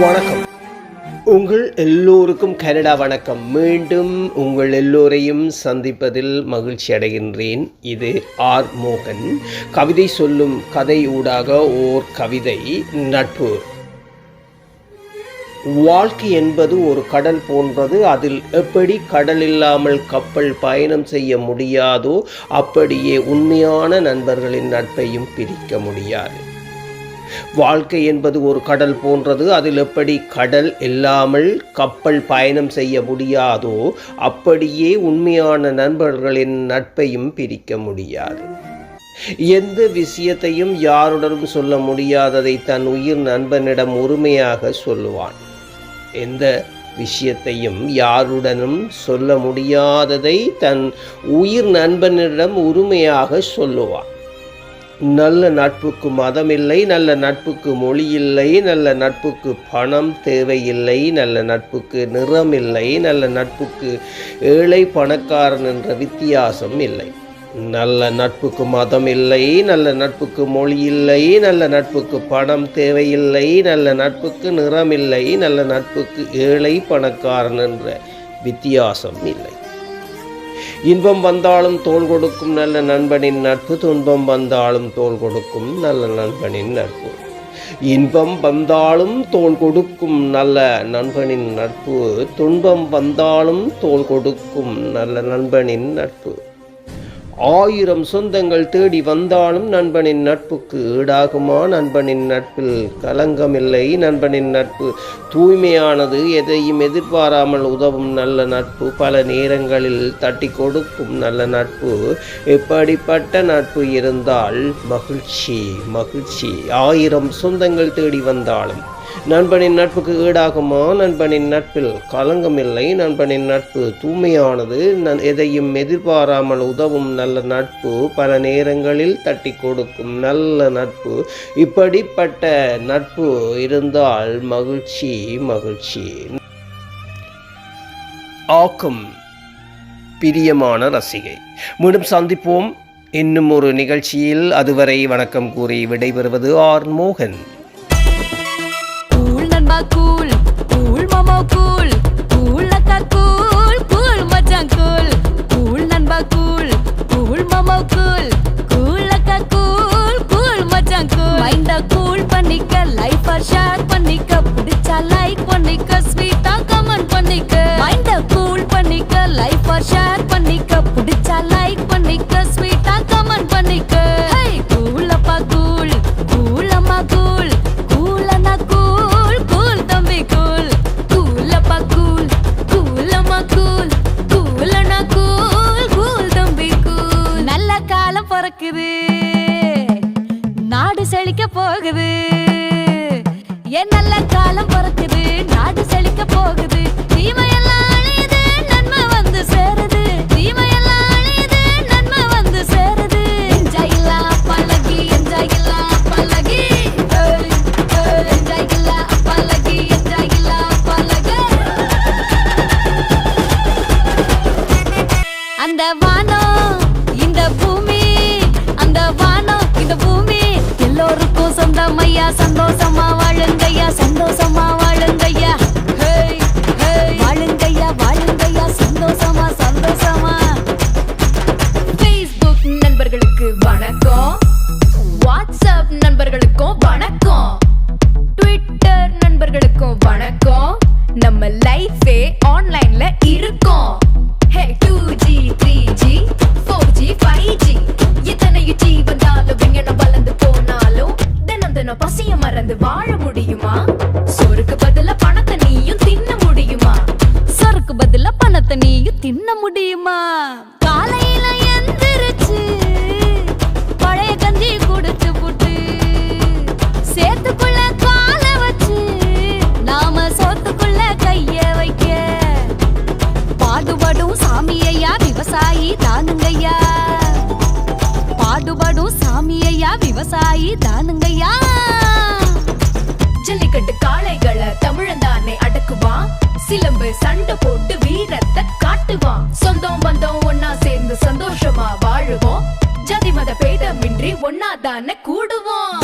வணக்கம். உங்கள் எல்லோருக்கும் கனடா வணக்கம். மீண்டும் உங்கள் எல்லோரையும் சந்திப்பதில் மகிழ்ச்சி அடைகின்றேன். இது ஆர் மோகன். கவிதை சொல்லும் கதை ஊடாக ஓர் கவிதை நட்பு. வாழ்க்கை என்பது ஒரு கடல் போன்றது. அதில் எப்படி கடல் இல்லாமல் கப்பல் பயணம் செய்ய முடியாதோ அப்படியே உண்மையான நண்பர்களின் நட்பையும் பிரிக்க முடியாது. வாழ்க்கை என்பது ஒரு கடல் போன்றது. அதில் எப்படி கடல் இல்லாமல் கப்பல் பயணம் செய்ய முடியாதோ அப்படியே உண்மையான நண்பர்களின் நட்பையும் பிரிக்க முடியாது. எந்த விஷயத்தையும் யாருடனும் சொல்ல முடியாததை தன் உயிர் நண்பனிடம் உரிமையாக சொல்லுவான். எந்த விஷயத்தையும் யாருடனும் சொல்ல முடியாததை தன் உயிர் நண்பனிடம் உரிமையாக சொல்லுவான். நல்ல நட்புக்கு மதம் இல்லை நல்ல நட்புக்கு மொழி இல்லை நல்ல நட்புக்கு பணம் தேவையில்லை நல்ல நட்புக்கு நிறம் இல்லை நல்ல நட்புக்கு ஏழை பணக்காரன் என்ற வித்தியாசம் இல்லை நல்ல நட்புக்கு மதம் இல்லை நல்ல நட்புக்கு மொழி இல்லை நல்ல நட்புக்கு பணம் தேவையில்லை நல்ல நட்புக்கு நிறம் இல்லை நல்ல நட்புக்கு ஏழை பணக்காரன் என்ற வித்தியாசம் இல்லை இன்பம் வந்தாலும் தோல் கொடுக்கும் நல்ல நண்பனின் நட்பு துன்பம் வந்தாலும் தோல் கொடுக்கும் நல்ல நண்பனின் நட்பு. இன்பம் வந்தாலும் தோல் கொடுக்கும் நல்ல நண்பனின் நட்பு துன்பம் வந்தாலும் தோல் கொடுக்கும் நல்ல நண்பனின் நட்பு. ஆயிரம் சொந்தங்கள் தேடி வந்தாலும் நண்பனின் நட்புக்கு ஈடாகுமா? நண்பனின் நட்பில் கலங்கமில்லை நண்பனின் நட்பு தூய்மையானது. எதையும் எதிர்பாராமல் உதவும் நல்ல நட்பு பல நேரங்களில் தட்டி கொடுக்கும் நல்ல நட்பு. இப்படிப்பட்ட நட்பு இருந்தால்? மகிழ்ச்சி மகிழ்ச்சி. ஆயிரம் சொந்தங்கள் தேடி வந்தாலும் நண்பனின் நட்புக்கு ஈடாகுமா? நண்பனின் நட்பில் களங்கமில்லை. நண்பனின் நட்பு தூய்மையானது. நன் எதையும் எதிர்பாராமல் உதவும் நல்ல நட்பு பல நேரங்களில் தட்டி கொடுக்கும் நல்ல நட்பு. இப்படிப்பட்ட நட்பு இருந்தால் மகிழ்ச்சி மகிழ்ச்சி. ஆக்கும் பிரியமான ரசிகை. மீண்டும் சந்திப்போம். இன்னும் ஒரு நிகழ்ச்சியில். அதுவரை வணக்கம் கூறி விடைபெறுவது ஆர். மோகன். கூல் நண்பா கூல் கூல் மாமா கூல் கூல் அக்கா கூல் கூல் மச்சான் கூல் கூல் நண்பா கூல் கூல் மாமா கூல் கூல் அக்கா கூல் கூல் மச்சான் கூல் மைண்ட கூல் பண்ணிக்க லைஃப் ஷேர் பண்ணிக்க பிடிச்சா லைக் பண்ணிக்க ஸ்வீட்டா கமெண்ட் பண்ணிக்க மைண்ட கூல் பண்ணிக்க லைஃப் ஷேர் போகுது. நாடு செழிக்க போகுது. என் நல்ல காலம் பிறக்குது. நாடு செழிக்க போகுது. அவர்களுக்கு சாமியையா விவசாயி தானுங்கய்யா. ஜல்லிக்கட்டு காளைகளை தமிழன் தானே அடக்குவான் சிலம்பு சண்டை போட்டு வீரத்தை காட்டுவான் சொந்தம் பந்தம் ஒன்னா சேர்ந்து சந்தோஷமா வாழுவோம். ஜாதி மத பேதமின்றி ஒன்னா தானே கூடுவோம்.